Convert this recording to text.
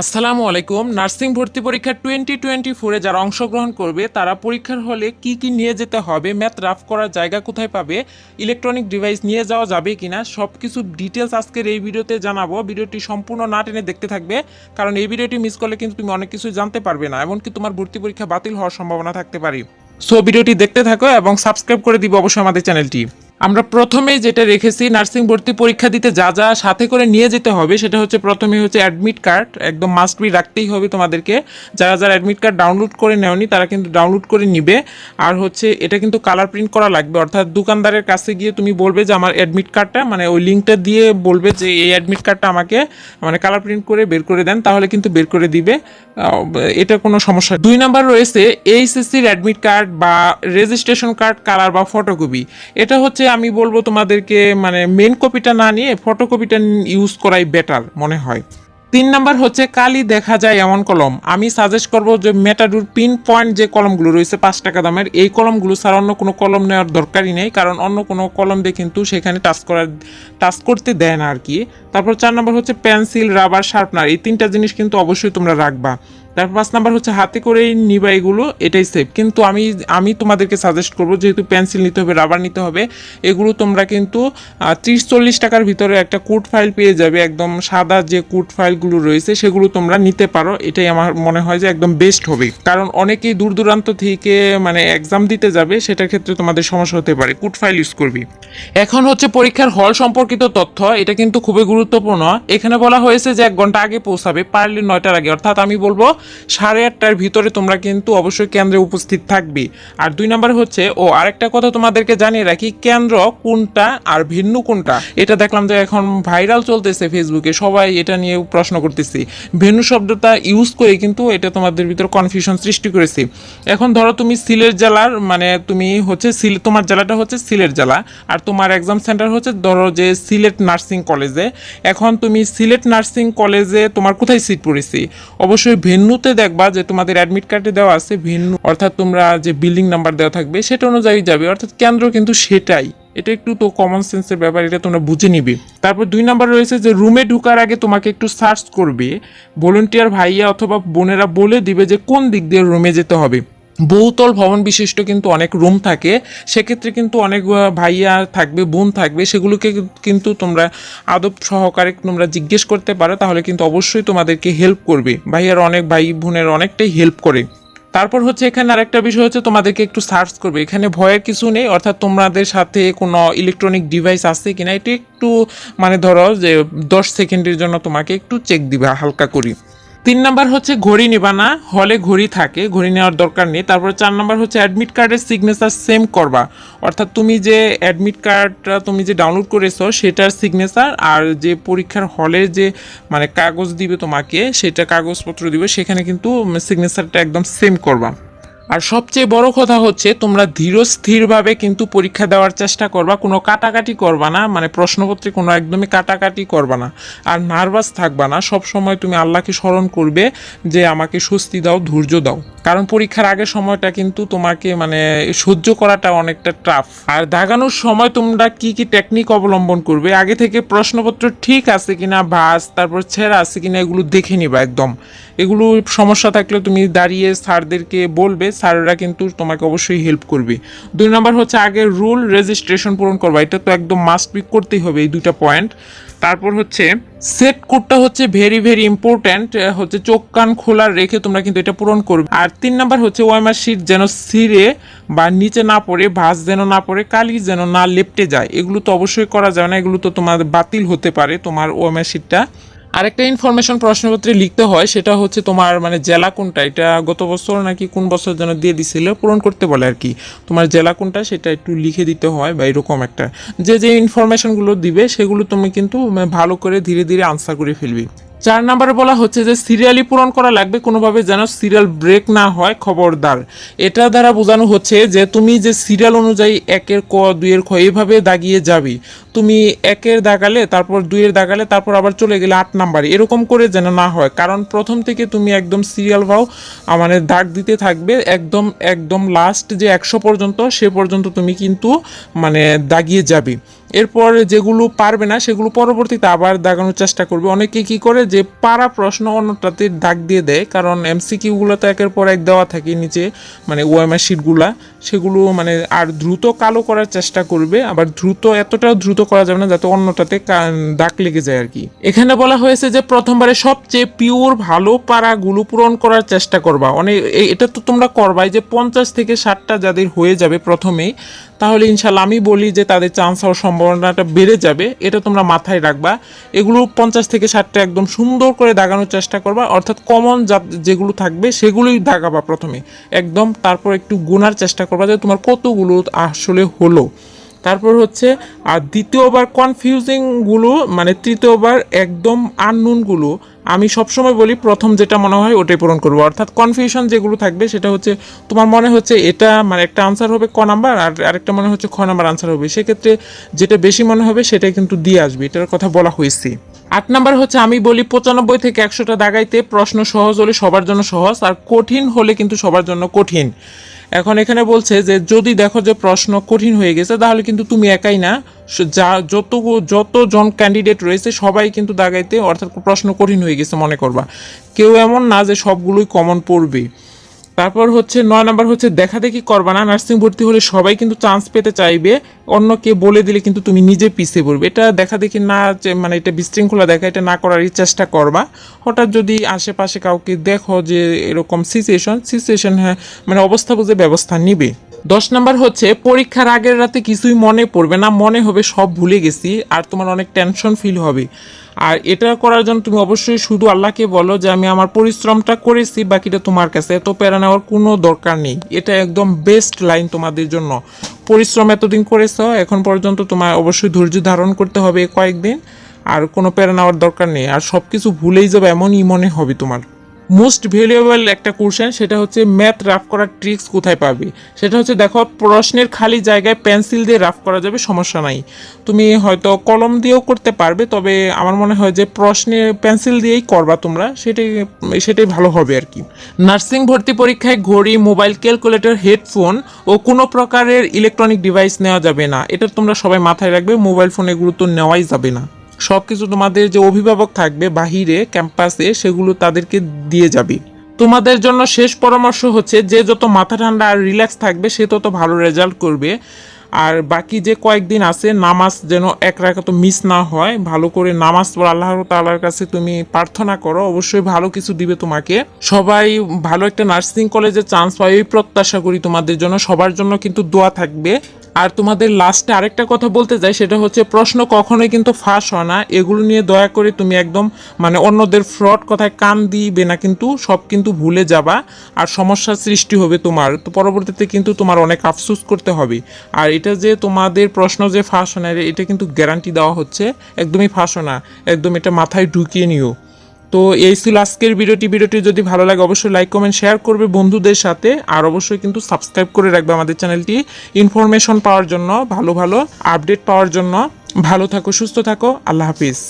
আসসালামু আলাইকুম। নার্সিং ভর্তি পরীক্ষা টোয়েন্টি টোয়েন্টি ফোরে যারা অংশগ্রহণ করবে, তারা পরীক্ষার হলে কি কি নিয়ে যেতে হবে, ম্যাথ রাফ করার জায়গা কোথায় পাবে ইলেকট্রনিক ডিভাইস নিয়ে যাওয়া যাবে কি না সব কিছু ডিটেলস আজকের এই ভিডিওতে জানাব। ভিডিওটি সম্পূর্ণ না টেনে দেখতে থাকবে, কারণ এই ভিডিওটি মিস করলে কিন্তু তুমি অনেক কিছু জানতে পারবে না, এমনকি তোমার ভর্তি পরীক্ষা বাতিল হওয়ার সম্ভাবনা থাকতে পারে। সো ভিডিওটি দেখতে থাকো এবং সাবস্ক্রাইব করে দিবে অবশ্যই আমাদের চ্যানেলটি। আমরা প্রথমেই যেটা রেখেছি, নার্সিং ভর্তি পরীক্ষা দিতে যা যা সাথে করে নিয়ে যেতে হবে, সেটা হচ্ছে প্রথমে হচ্ছে অ্যাডমিট কার্ড একদম মাস্ট বি রাখতেই হবে তোমাদেরকে। যারা যারা অ্যাডমিট কার্ড ডাউনলোড করে নেওনি, তারা কিন্তু ডাউনলোড করে নিবে। আর হচ্ছে এটা কিন্তু কালার প্রিন্ট করা লাগবে, অর্থাৎ দোকানদারের কাছে গিয়ে তুমি বলবে যে আমার অ্যাডমিট কার্ডটা মানে ওই লিঙ্কটা দিয়ে বলবে যে এই অ্যাডমিট কার্ডটা আমাকে মানে কালার প্রিন্ট করে বের করে দেন, তাহলে কিন্তু বের করে দিবে। এটা কোনো সমস্যা দুই নাম্বার রয়েছে, এইচএসসির অ্যাডমিট কার্ড বা রেজিস্ট্রেশন কার্ড কালার বা ফটোকপি এটা হচ্ছে আমি বলব তোমাদেরকে মানে মেন কপিটা না নিয়ে ফটোকপিটা ইউজ করাই বেটার মনে হয়। তিন নাম্বার হচ্ছে কালি দেখা যায় এমন কলম। আমি সাজেস্ট করব যে মেটাডুর পিন পয়েন্ট যে কলমগুলো রয়েছে, পাঁচ টাকা দামের, এই কলমগুলো ছাড়া অন্য কোনো কলম নেওয়ার দরকারই নেই, কারণ অন্য কোনো কলম দিয়ে কিন্তু সেখানে টাচ করার টাচ করতে দেয় না আর কি। তারপর চার নাম্বার হচ্ছে পেন্সিল রাবার শার্পনার এই তিনটা জিনিস কিন্তু অবশ্যই তোমরা রাখবা। তারপর পাঁচ নাম্বার হচ্ছে হাতে করেই নিবা এগুলো, এটাই সেফ কিন্তু আমি আমি তোমাদেরকে সাজেস্ট করব, যেহেতু পেন্সিল নিতে হবে রাবার নিতে হবে, এগুলো তোমরা কিন্তু ত্রিশ চল্লিশ টাকার ভিতরে একটা কোড ফাইল পেয়ে যাবে, একদম সাদা যে কোড ফাইলগুলো রয়েছে, সেগুলো তোমরা নিতে পারো। এটাই আমার মনে হয় যে একদম বেস্ট হবে। কারণ অনেকেই দূর দূরান্ত থেকে মানে এক্সাম দিতে যাবে, সেটার ক্ষেত্রে তোমাদের সমস্যা হতে পারে কোড ফাইল ইউজ করবি। এখন হচ্ছে পরীক্ষার হল সম্পর্কিত তথ্য, এটা কিন্তু খুবই গুরুত্বপূর্ণ। এখানে বলা হয়েছে যে এক ঘণ্টা আগে পৌঁছাবে, পারলে নয়টার আগে। অর্থাৎ আমি বলব সাড়ে আটটার ভিতরে তোমরা কিন্তু অবশ্যই কেন্দ্রে উপস্থিত থাকবে। আর দুই নম্বর হচ্ছে, ও, আরেকটা কথা তোমাদেরকে জানিয়ে রাখি, কেন্দ্র কোনটা আর ভিন্ন কোনটা? এটা দেখলাম যে এখন ভাইরাল চলতেছে ফেসবুকে সবাই এটা নিয়ে প্রশ্ন করতেছে। ভেনু শব্দটা ইউজ করে কিন্তু এটা তোমাদের ভিতরে কনফিউশন সৃষ্টি করেছে। এখন ধরো তুমি সিলেট জেলার মানে তুমি হচ্ছে সিল, তোমার জেলাটা হচ্ছে সিলেট জেলা, আর তোমার এক্সাম সেন্টার হচ্ছে ধরো যে সিলেট নার্সিং কলেজে। এখন তুমি সিলেট নার্সিং কলেজে তোমার কোথায় সিট পড়েছি? অবশ্যই ভেন্যুতে দেখবা যে তোমাদের অ্যাডমিট কার্ডে দেওয়া আছে ভিন্নু অর্থাৎ তোমরা যে বিল্ডিং নাম্বার দেওয়া থাকবে সেটা অনুযায়ী যাবে, অর্থাৎ কেন্দ্র কিন্তু সেটাই। এটা একটু তো কমন সেন্সের ব্যাপার, এটা তোমরা বুঝে নিবে। তারপর দুই নাম্বার রয়েছে যে রুমে ঢুকার আগে তোমাকে একটু সার্চ করবে ভলেন্টিয়ার ভাইয়া অথবা বোনেরা বলে দিবে যে কোন দিক দিয়ে রুমে যেতে হবে। বহুতল ভবন বিশিষ্ট কিন্তু অনেক রুম থাকে। সেক্ষেত্রে কিন্তু অনেক ভাইয়া থাকবে, বোন থাকবে, সেগুলোকে কিন্তু তোমরা আদব সহকারে তোমরা জিজ্ঞেস করতে পারো, তাহলে কিন্তু অবশ্যই তোমাদেরকে হেল্প করবে। ভাইয়ার অনেক ভাই বোনের অনেকটাই হেল্প করে। তারপর হচ্ছে এখানে আরেকটা বিষয় হচ্ছে তোমাদেরকে একটু সার্চ করবে। এখানে ভয়ের কিছু নেই, অর্থাৎ তোমাদের সাথে কোনো ইলেকট্রনিক ডিভাইস আছে কিনা, এটা একটু মানে ধরো যে দশ সেকেন্ডের জন্য তোমাকে একটু চেক দিবে হালকা করি। তিন নাম্বার হচ্ছে ঘড়ি নেবা না, হলে ঘড়ি থাকে, ঘড়ি নেওয়ার দরকার নেই। তারপরে চার নাম্বার হচ্ছে অ্যাডমিট কার্ডের সিগনেচার সেম করবা। অর্থাৎ তুমি যে অ্যাডমিট কার্ডটা তুমি যে ডাউনলোড করেছ, সেটার সিগনেচার আর যে পরীক্ষার হলে যে মানে কাগজ দিবে তোমাকে, সেটা কাগজপত্র দিবে, সেখানে কিন্তু সিগনেচারটা একদম সেম করবা। আর সবচেয়ে বড় কথা হচ্ছে, তোমরা ধীর স্থিরভাবে কিন্তু পরীক্ষা দেওয়ার চেষ্টা করবা, কোনো কাটাকাটি করবা না মানে প্রশ্নপত্রে কোনো একদমই কাটাকাটি করবা না, আর নার্ভাস থাকবা না, সব সময় তুমি আল্লাহকে স্মরণ করবে যে আমাকে স্বস্তি দাও, ধৈর্য দাও। কারণ পরীক্ষার আগের সময়টা কিন্তু তোমাকে মানে সহ্য করাটা অনেকটা টাফ আর দাগানোর সময় তোমরা কি কি টেকনিক অবলম্বন করবে, আগে থেকে প্রশ্নপত্র ঠিক আছে কিনা ভাস তারপর ছেঁড়া আছে কিনা, এগুলো দেখে নিবা একদম। এগুলো সমস্যা থাকলে তুমি দাঁড়িয়ে স্যারদেরকে বলবে স্যাররা কিন্তু তোমাকে অবশ্যই হেল্প করবে। দুই নম্বর হচ্ছে আগে রুল রেজিস্ট্রেশন পূরণ করবা। এটা তো একদম মাস্ট বি করতেই হবে এই দুইটা পয়েন্ট তারপর হচ্ছে সেট কোডটা হচ্ছে ভেরি ভেরি ইম্পর্ট্যান্ট হচ্ছে চোখ, কান খোলা রেখে তোমরা কিন্তু এটা পূরণ করবে। আর তিন নাম্বার হচ্ছে ওয়াইমার শিট যেন সিরে বা নিচে না পড়ে, ভাঁজ যেন না পড়ে, কালি যেন না লেপটে যায়। এগুলো তো অবশ্যই করা যাবে না, এগুলো তো তোমার বাতিল হতে পারে তোমার ওয়াইমার শিটটা আরেকটা ইনফরমেশন প্রশ্নপত্রে লিখতে হয়, সেটা হচ্ছে তোমার মানে জেলা কোনটা? এটা গত বছর নাকি কোন বছর যেন দিয়ে দিছিল, পূরণ করতে বলে আর কি। তোমার জেলা কোনটা সেটা একটু লিখে দিতে হয় বা এরকম একটা। যে যে ইনফরমেশনগুলো দিবে, সেগুলো তুমি কিন্তু মানে ভালো করে ধীরে ধীরে আনসার করে ফেলবি। চার নম্বরে বলা হচ্ছে যে সিরিয়ালি পূরণ করা লাগবে, কোনোভাবে যেন সিরিয়াল ব্রেক না হয় খবরদার। এটা দ্বারা বোঝানো হচ্ছে যে তুমি যে সিরিয়াল অনুযায়ী একের ক, দুইয়ের খ এইভাবে দাগিয়ে যাবি। তুমি একের দাগালে, তারপর দুইয়ের দাগালে, তারপর আবার চলে গেলে আট নাম্বারে। এরকম করে যেন না হয়। কারণ প্রথম থেকে তুমি একদম সিরিয়াল ভাও মানে দাগ দিতে থাকবে, একদম একদম লাস্ট যে একশো পর্যন্ত, সে পর্যন্ত তুমি কিন্তু মানে দাগিয়ে যাবে। এরপর যেগুলো পারবে না, সেগুলো পরবর্তীতে আবার দাগানোর চেষ্টা করবে। অনেকে কি করে যে পারা প্রশ্ন অন্যটাতে দাগ দিয়ে দেয়, কারণ এমসিকিউগুলো তো একের পর এক দেওয়া থাকে নিচে মানে ওএমআর শিটগুলা সেগুলো মানে আর দ্রুত কালো করার চেষ্টা করবে, আবার দ্রুত, এতটাও দ্রুত করা যাবে না যাতে অন্যটাতে দাগ লেগে যায় আর কি। এখানে বলা হয়েছে যে প্রথমবারে সবচেয়ে পিওর ভালো পারাগুলো পূরণ করার চেষ্টা করবা। অনেক এটা তো তোমরা করবাই যে পঞ্চাশ থেকে ষাটটা যাদের হয়ে যাবে প্রথমেই, তাহলে ইনশাল্লাহ আমি বলি যে তাদের চান্স হওয়ার সম্ভাবনাটা বেড়ে যাবে, এটা তোমরা মাথায় রাখবা। এগুলো পঞ্চাশ থেকে ষাটটা একদম সুন্দর করে দাগানোর চেষ্টা করবা, অর্থাৎ কমন যেগুলো থাকবে সেগুলোই দাগাবা প্রথমে। একদম তারপর একটু গোনার চেষ্টা করবা যে তোমার কতগুলো আসলে হলো। তারপর হচ্ছে, আর দ্বিতীয়বার কনফিউজিংগুলো মানে তৃতীয়বার একদম আননুনগুলো আমি সবসময় বলি প্রথম যেটা মনে হয় ওটাই পূরণ করব। অর্থাৎ কনফিউশন যেগুলো থাকবে সেটা হচ্ছে, তোমার মনে হচ্ছে এটা মানে একটা আনসার হবে ক নাম্বার আর আরেকটা মনে হচ্ছে খ নাম্বার আনসার হবে। সেক্ষেত্রে যেটা বেশি মনে হবে সেটাই কিন্তু দিয়ে আসবে, এটার কথা বলা হয়েছে। আট নাম্বার হচ্ছে, আমি বলি পঁচানব্বই থেকে একশোটা দাগাইতে প্রশ্ন সহজ হলে সবার জন্য সহজ, আর কঠিন হলে কিন্তু সবার জন্য কঠিন। এখন এখানে বলছে যে, যদি দেখো যে প্রশ্ন কঠিন হয়ে গেছে, তাহলে কিন্তু তুমি একাই না। যা, যত, যতজন ক্যান্ডিডেট রয়েছে, সবাই কিন্তু দাগাইতে অর্থাৎ প্রশ্ন কঠিন হয়ে গেছে, মনে করবা। কেউ এমন না যে সবগুলোই কমন পড়বে। তারপর হচ্ছে নয় নম্বর হচ্ছে দেখা দেখি করবা না নার্সিং ভর্তি হলে সবাই কিন্তু চান্স পেতে চাইবে, অন্যকে বলে দিলে কিন্তু তুমি নিজে পিছিয়ে পড়বে। এটা দেখা দেখি না মানে এটা বিশৃঙ্খলা দেখা, এটা না করারই চেষ্টা করবা। হঠাৎ যদি আশেপাশে কাউকে দেখো যে এরকম সিচুয়েশন সিচুয়েশন হ্যাঁ মানে অবস্থা বুঝে ব্যবস্থা নিবে। দশ নাম্বার হচ্ছে, পরীক্ষার আগের রাতে কিছুই মনে পড়বে না, মনে হবে সব ভুলে গেছি, আর তোমার অনেক টেনশন ফিল হবে। আর এটা করার জন্য তুমি অবশ্যই শুধু আল্লাহকে বলো যে, আমি আমার পরিশ্রমটা করেছি, বাকিটা তোমার কাছে। এত প্যারা নেওয়ার কোনো দরকার নেই। এটা একদম বেস্ট লাইন তোমাদের জন্য। পরিশ্রম এতদিন করেছ, এখন পর্যন্ত তোমার অবশ্যই ধৈর্য ধারণ করতে হবে কয়েকদিন, আর কোনো প্যারা নেওয়ার দরকার নেই। আর সব কিছু ভুলেই যাবে, এমনই মনে হবে তোমার। মোস্ট ভ্যালুয়েবল একটা কোশ্চেন সেটা হচ্ছে ম্যাথ রাফ করার ট্রিক্স কোথায় পাবে? সেটা হচ্ছে দেখো, প্রশ্নের খালি জায়গায় পেন্সিল দিয়ে রাফ করা যাবে, সমস্যা নাই। তুমি হয়তো কলম দিয়েও করতে পারবে, তবে আমার মনে হয় যে প্রশ্নে পেন্সিল দিয়েই করবা তোমরা, সেটাই সেটাই ভালো হবে আর কি। নার্সিং ভর্তি পরীক্ষায় ঘড়ি মোবাইল ক্যালকুলেটর হেডফোন ও কোনো প্রকারের ইলেকট্রনিক ডিভাইস নেওয়া যাবে না। এটা তোমরা সবাই মাথায় রাখবে মোবাইল ফোনে গুরুত্ব নেওয়াই যাবে না। সব কিছু তোমাদের যে অভিভাবক থাকবে বাহিরে, ক্যাম্পাসে, সেগুলো তাদেরকে দিয়ে যাবে। তোমাদের জন্য শেষ পরামর্শ হচ্ছে যে যত মাথা ঠান্ডা আর রিল্যাক্স থাকবে, সে তত ভালো রেজাল্ট করবে। আর বাকি যে কয়েকদিন আছে, নামাজ যেন এক রাখা তো মিস না হয়, ভালো করে নামাজ পড়ো আল্লাহ তাআলার কাছে তুমি প্রার্থনা করো, অবশ্যই ভালো কিছু দিবে তোমাকে। সবাই ভালো একটা নার্সিং কলেজে চান্স পায় এই প্রত্যাশা করি তোমাদের জন্য, সবার জন্য কিন্তু দোয়া থাকবে। আর তোমাদের লাস্টে আরেকটা কথা বলতে চাই, সেটা হচ্ছে প্রশ্ন কখনোই কিন্তু ফাঁস হয় না। এগুলো নিয়ে দয়া করে তুমি একদম মানে অন্যদের ফ্রড কথায় কান দিবে না, কিন্তু সব কিন্তু ভুলে যাবা আর সমস্যার সৃষ্টি হবে তোমার। তো পরবর্তীতে কিন্তু তোমার অনেক আফসোস করতে হবে। আর এটা যে তোমাদের প্রশ্ন যে ফাঁস হয় না, এটা কিন্তু গ্যারান্টি দেওয়া হচ্ছে। একদমই ফাঁস না। একদম এটা মাথায় ঢুকিয়ে নিও। তো এই ছিল আজকের ভিডিওটি। ভিডিওটি যদি ভালো লাগে, অবশ্যই লাইক কমেন্ট শেয়ার করবে বন্ধুদের সাথে। আর অবশ্যই কিন্তু সাবস্ক্রাইব করে রাখবে আমাদের চ্যানেলটি ইনফরমেশন পাওয়ার জন্য, ভালো ভালো আপডেট পাওয়ার জন্য। ভালো থাকো, সুস্থ থাকো, আল্লাহ হাফিজ।